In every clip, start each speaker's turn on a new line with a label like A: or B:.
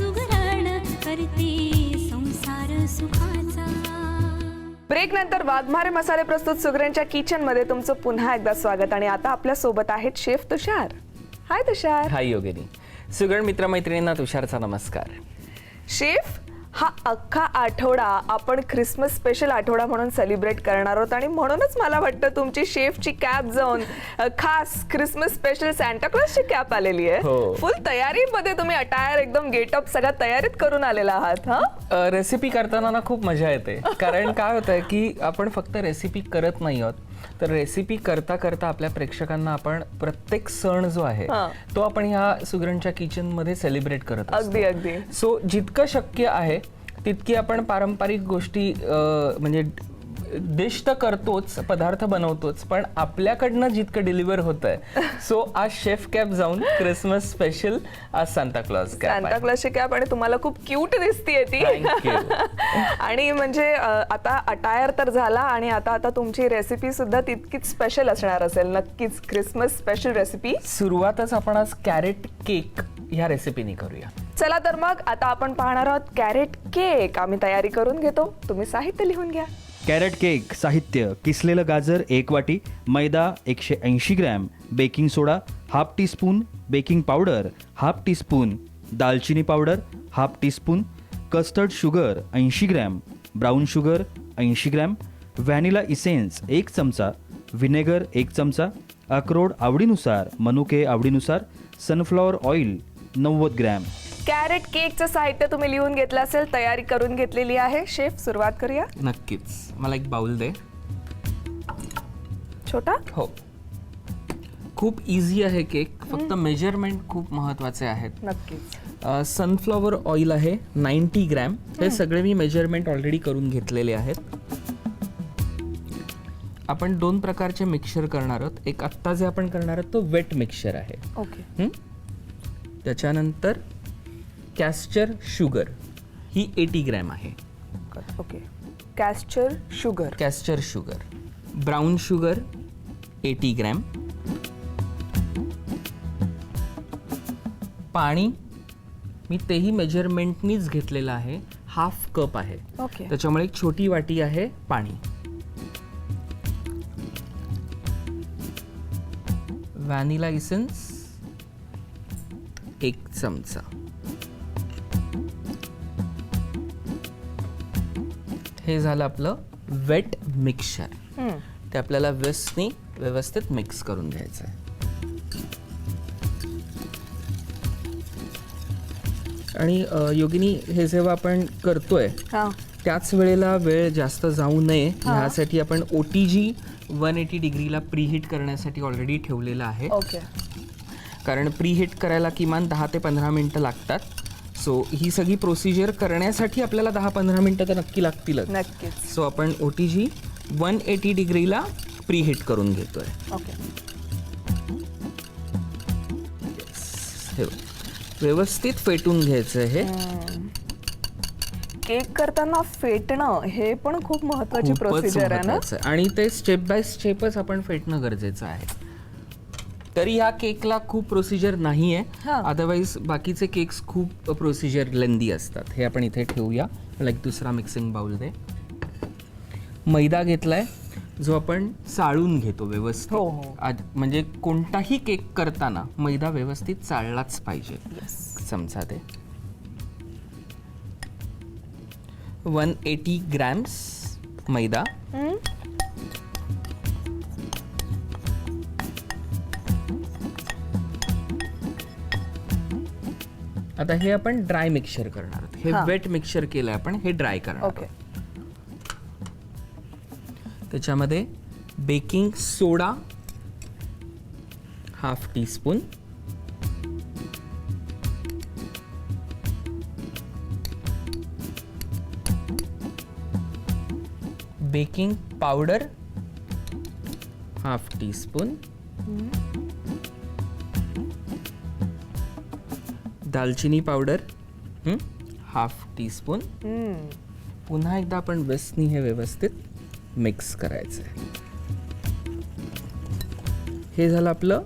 A: सुगरण करते संसार सुखाचा.
B: ब्रेक नंतर वाघमारे मसाले प्रस्तुत सुगरणच्या किचनमध्ये तुमचं पुन्हा एकदा स्वागत आणि आता आपल्यासोबत आहेत शेफ तुषार. हाय तुषार.
C: हाय योगिनी. सुगड मित्रमैत्रिणींना तुषारचा नमस्कार.
B: शेफ हा अख्खा आठवडा आपण ख्रिसमस स्पेशल आठवडा म्हणून सेलिब्रेट करणार आहोत. आणि म्हणूनच मला वाटतं तुमची शेफची कॅप जाऊन खास ख्रिसमस स्पेशल ची कॅप आलेली आहे.
C: हो.
B: फुल तयारीमध्ये तुम्ही अटायर एकदम गेटअप सगळ्या तयारीत करून आलेला आहात हा?
C: रेसिपी करताना ना खूप मजा येते. कारण काय होतं की आपण फक्त रेसिपी करत नाही आहोत. तर रेसिपी करता करता आपल्या प्रेक्षकांना आपण प्रत्येक सण जो आहे. तो आपण ह्या सुगरणच्या किचनमध्ये सेलिब्रेट करत
B: अगदी अगदी
C: सो जितकं शक्य आहे तितकी आपण पारंपरिक गोष्टी म्हणजे डिश तर करतोच पदार्थ बनवतोच पण आपल्याकडनं जितकं डिलिव्हर होत आहे सो आज शेफ कॅप जाऊन क्रिसमस स्पेशल आज सांता क्लॉज कॅप
B: सांता क्लॉसची कॅप आणि तुम्हाला खूप क्यूट दिसतीये ती.
C: Thank you.
B: आणि म्हणजे अ, आता अटायर तर झाला आणि आता आता तुमची रेसिपी सुद्धा तितकीच स्पेशल असणार असेल. नक्कीच क्रिसमस स्पेशल रेसिपी
C: सुरुवातच आपण आज कॅरेट केक ह्या रेसिपीने करूया.
B: चला तर मग आता आपण पाहणार आहोत कॅरेट केक आम्ही तयारी करून घेतो. तुम्ही साहित्य लिहून घ्या.
D: कॅरेट केक साहित्य किसलेलं गाजर एक वाटी मैदा एकशे ऐंशी gram baking soda half teaspoon baking powder half teaspoon दालचिनी powder half teaspoon custard sugar ऐंशी ग्रॅम ब्राऊन शुगर ऐंशी ग्रॅम व्हॅनिला इसेन्स एक चमचा व्हिनेगर एक चमचा अक्रोड आवडीनुसार मनुके आवडीनुसार सनफ्लॉवर ऑइल नव्वद ग्रॅम.
B: कॅरेट केकचं साहित्य तुम्ही लिहून घेतलं असेल तयारी करून घेतलेली आहे. शेफ सुरुवात करूया.
C: नक्कीच. मला एक बाउल दे.
B: छोटा?
C: हो. खूप इझी आहे केक. फक्त मेजरमेंट खूप महत्त्वाचे आहेत.
B: नक्कीच.
C: सनफ्लॉवर ऑइल आहे नाईन्टी ग्रॅम हे सगळे मी मेजरमेंट ऑलरेडी करून घेतलेले आहेत. आपण दोन प्रकारचे मिक्सचर करणार आहोत. एक आत्ता जे आपण करणार आहोत तो वेट मिक्सचर आहे.
B: ओके.
C: हं? त्याच्यानंतर कॅस्चर शुगर. ही एटी ग्रॅम आहे.
B: Okay. Custard sugar.
C: Custard sugar. Brown sugar eighty gram. पाणी मी तेही मेजरमेंटनीच घेतलेलं आहे. हाफ कप आहे.
B: ओके.
C: त्याच्यामुळे एक छोटी वाटी आहे पाणी. व्हॅनिला इसेन्स एक चमचा. हे झालं आपलं वेट मिक्सचर ते आपल्याला विस्कनी व्यवस्थित मिक्स करून घ्यायचं आहे. आणि योगिनी हे जेव्हा आपण करतोय त्याच वेळेला वेळ जास्त जाऊ नये. ह्यासाठी आपण O T G one eighty डिग्रीला preheat करण्यासाठी ऑलरेडी ठेवलेलं आहे.
B: ओके
C: कारण प्रीहीट करायला किमान दहा ते पंधरा मिनटं लागतात. सो ही सगळी प्रोसिजर करण्यासाठी आपल्याला दहा पंधरा मिनटं तर नक्की लागतीलच.
B: नक्कीच.
C: सो आपण O T G one eighty डिग्रीला preheat करून घेतोय.
B: ओके
C: हे बघ. व्यवस्थित फेटून घ्यायचं हे.
B: केक करताना फेटणं हे पण खूप महत्वाची
C: खूपच
B: प्रोसिजर आहे ना?
C: महत्वाचं आहे. आणि ते स्टेप बाय स्टेपच आपण फेटणं गरजेचं आहे. तरी ह्या केकला खूप प्रोसिजर नाही आहे
B: हा.
C: अदरवाईज बाकीचे केक्स खूप प्रोसिजर लेंदी असतात. हे आपण इथे ठेवूया. मला एक दुसरा मिक्सिंग बाउल दे मैदा घेतलाय जो आपण चाळून घेतो व्यवस्थित.
B: हो, हो.
C: आद- म्हणजे कोणताही केक करताना मैदा व्यवस्थित चाळलाच पाहिजे. चमचा दे वन एटी ग्रॅम्स मैदा. आता हे आपण ड्राय मिक्सचर करणार आहोत. हे
B: हा.
C: वेट मिक्सचर केलंय आपण हे ड्राय करणार
B: ओके
C: आहोत. त्याच्यामध्ये baking soda half teaspoon baking powder half tea दालचिनी पावडर हाफ टी स्पून पुन्हा एकदा आपण विस्कनी हे व्यवस्थित मिक्स करायचं आहे हे झालं आपलं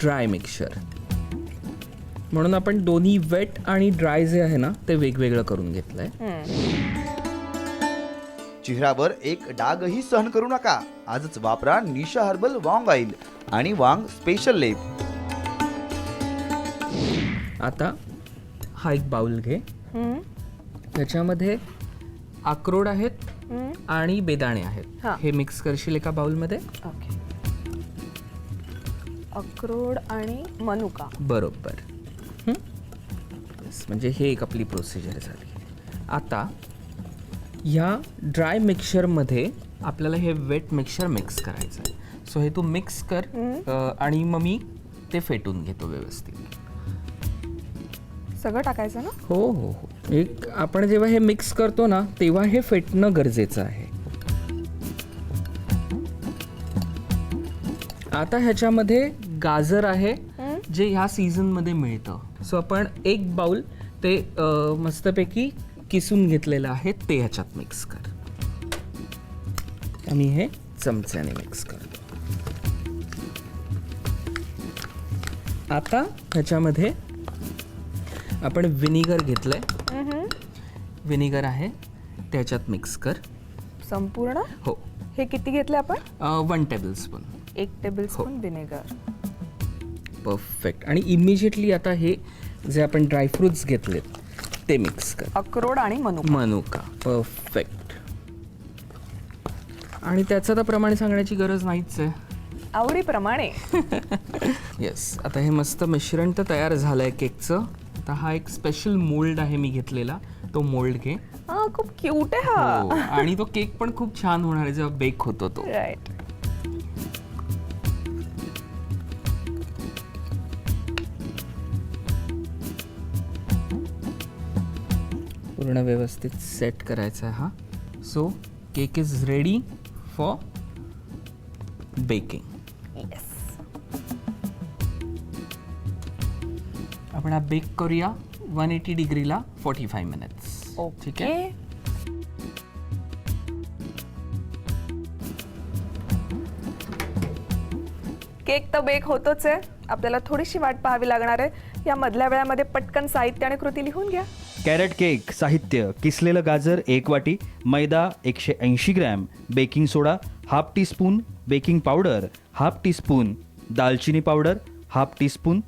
C: ड्राय मिक्सचर म्हणून आपण दोन्ही वेट आणि ड्राय जे आहे ना ते वेगवेगळं करून घेतलंय.
E: चेहऱ्यावर एक डागही सहन करू नका. आजच वापरा निशा हर्बल वांग ऑइल आणि वांग स्पेशल लेप.
C: आता हा एक बाउल घे. त्याच्यामध्ये अक्रोड आहेत आणि बेदाणे आहेत.
B: हा.
C: हे मिक्स करशील एका बाउलमध्ये?
B: ओके. अक्रोड आणि मनुका.
C: बरोबर. हं? Yes, म्हणजे हे एक आपली प्रोसिजर झाली. आता ह्या ड्राय मिक्सचरमध्ये आपल्याला हे वेट मिक्सचर मिक्स करायचं आहे सो हे तू मिक्स कर अ, आणि मग मी ते फेटून घेतो व्यवस्थित.
B: सगळं टाकायचं ना?
C: हो हो हो. एक आपण जेव्हा हे मिक्स करतो ना तेव्हा हे फेटणं गरजेचं आहे. आता ह्याच्यामध्ये गाजर आहे जे ह्या सीझनमध्ये मिळतं. सो आपण एक बाउल ते अ, मस्तपैकी किसून घेतलेलं आहे ते ह्याच्यात मिक्स कर. आणि हे चमच्याने मिक्स करतो आता ह्याच्यामध्ये आपण विनिगर घेतलंय. विनिगर आहे. त्याच्यात मिक्स कर.
B: संपूर्ण?
C: हो.
B: हे किती घेतले आपण?
C: वन टेबल स्पून
B: एक टेबल स्पून विनेगर
C: परफेक्ट आणि इमिजिएटली आता हे जे आपण ड्रायफ्रुट्स घेतलेत ते मिक्स कर.
B: अक्रोड आणि मनुका.
C: मनुका. परफेक्ट आणि त्याचं तर प्रमाण सांगण्याची गरज नाहीच आहे.
B: आवडीप्रमाणे.
C: येस आता हे मस्त मिश्रण तर तयार झालं आहे केकचं. आता हा एक स्पेशल मोल्ड आहे मी घेतलेला तो मोल्ड घे.
B: हा खूप क्यूट आहे हा.
C: हो, आणि तो केक पण खूप छान होणार आहे जेव्हा बेक होतो तो.
B: राईट
C: पूर्ण व्यवस्थित सेट करायचा आहे हा. So cake is ready for baking आपण हा बेक करूया. वन एटी डिग्रीला फोर्टी फाय मिनिट्स ठीक आहे?
B: केक तर बेक होतोच आहे. आपल्याला थोडीशी वाट पाहावी लागणार आहे. या मधल्या वेळामध्ये पटकन साहित्य आणि कृती लिहून घ्या.
D: कॅरेट केक साहित्य किसलेलं गाजर एक वाटी मैदा एकशे ऐंशी gram baking soda half teaspoon baking powder half teaspoon दालचिनी powder half teaspoon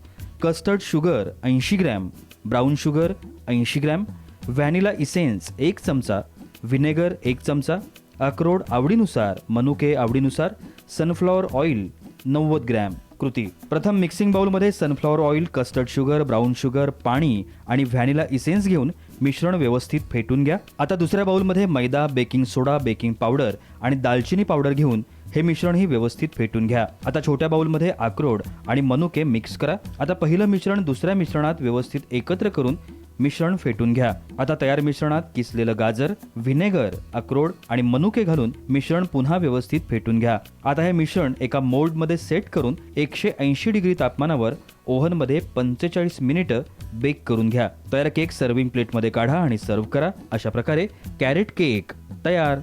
D: custard sugar ऐंशी ग्रॅम ब्राऊन शुगर ऐंशी ग्रॅम व्हॅनिला इसेन्स एक चमचा व्हिनेगर एक चमचा अक्रोड आवडीनुसार मनुके आवडीनुसार सनफ्लॉवर ऑइल नव्वद ग्रॅम. कृती. प्रथम mixing बाउलमध्ये sunflower oil custard sugar brown sugar पाणी आणि व्हॅनिला इसेन्स घेऊन मिश्रण व्यवस्थित फेटून घ्या. आता दुसऱ्या बाउलमध्ये मैदा बेकिंग सोडा बेकिंग पावडर आणि दालचिनी पावडर घेऊन हे मिश्रणही व्यवस्थित फेटून घ्या. आता छोट्या बाउलमध्ये अक्रोड आणि मनुके मिक्स करा. आता पहिलं मिश्रण दुसऱ्या मिश्रणात व्यवस्थित एकत्र करून मिश्रण फेटून घ्या. आता तयार मिश्रणात किसलेलं गाजर व्हिनेगर अक्रोड आणि मनुके घालून मिश्रण पुन्हा व्यवस्थित फेटून घ्या. आता हे मिश्रण एका मोल्डमध्ये सेट करून एकशे ऐंशी डिग्री तापमानावर ओव्हनमध्ये पंचेचाळीस मिनिटं बेक करून घ्या. तयार केक सर्विंग प्लेटमध्ये काढा आणि सर्व्ह करा. अशा प्रकारे कॅरेट केक तयार.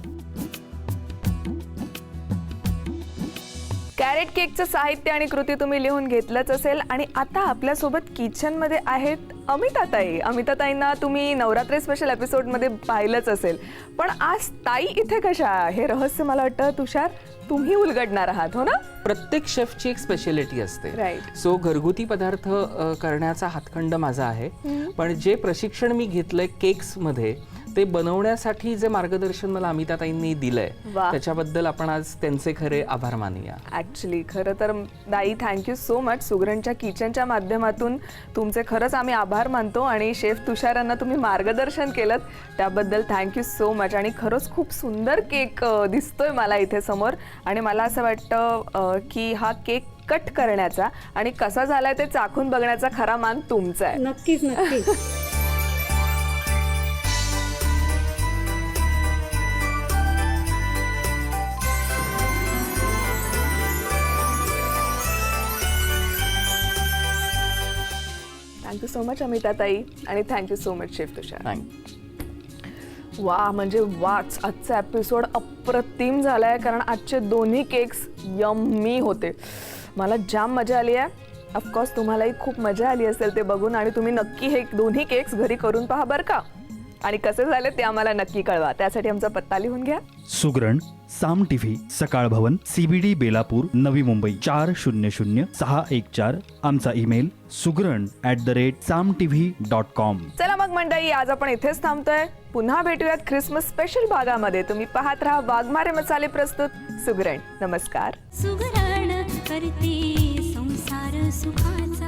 B: कॅरेट केकचं साहित्य आणि कृती तुम्ही लिहून घेतलंच असेल. आणि आता आपल्यासोबत किचनमध्ये आहेत अमिताताई. अमिताताईंना तुम्ही नवरात्री स्पेशल एपिसोडमध्ये पाहिलंच असेल. पण आज ताई इथे कशा हे रहस्य मला वाटतं तुषार तुम्ही उलगडणार आहात हो ना?
C: प्रत्येक शेफची एक स्पेशालिटी असते.
B: Right.
C: सो घरगुती पदार्थ अ, करण्याचा हातखंड माझा आहे. पण जे प्रशिक्षण मी घेतलंय केक्समध्ये ते बनवण्यासाठी जे मार्गदर्शन मला अमिताताईंनी दिलंय
B: वा.
C: त्याच्याबद्दल आपण आज त्यांचे खरे आभार मानूया.
B: ॲक्च्युली खरं तर दाई थँक्यू सो मच सुगरणच्या किचनच्या माध्यमातून तुमचे खरंच आम्ही आभार मानतो आणि शेफ तुषारांना तुम्ही मार्गदर्शन केलं त्याबद्दल थँक्यू सो मच आणि खरंच खूप सुंदर केक दिसतोय मला इथे समोर. आणि मला असं वाटतं की हा केक कट करण्याचा आणि कसा झालाय ते चाखून बघण्याचा खरा मान तुमचा आहे.
A: नक्कीच नक्कीच.
B: थँक्यू सो मच अमिताताई आणि thank you so much chef Tushar. वा म्हणजे वाच. आजचा एपिसोड अप्रतिम झालाय कारण आजचे दोन्ही केक्स यम्मी होते. मला जाम मजा आली आहे. ऑफकोर्स तुम्हालाही खूप मजा आली असेल ते बघून आणि तुम्ही नक्की हे दोन्ही केक्स घरी करून पहा बरं का. आणि कसे झाले ते आम्हाला नक्की कळवा. त्यासाठी आमचा पत्ता लिहून घ्या.
D: सुग्रण साम टीव्ही सकाळ भवन सीबीडी बेलापूर नवी मुंबई. चार शून्य शून्य सहा एक चार. आमचा email Sugran at the rate Saam TV dot com
B: चला मग मंडळी आज आपण इथेच थांबतोय. पुन्हा भेटूयात ख्रिसमस स्पेशल भागामध्ये. तुम्ही पाहत राहा वाघमारे मसाले प्रस्तुत. सुगरण नमस्कार.
A: सुगरण करते संसार सुखाचा.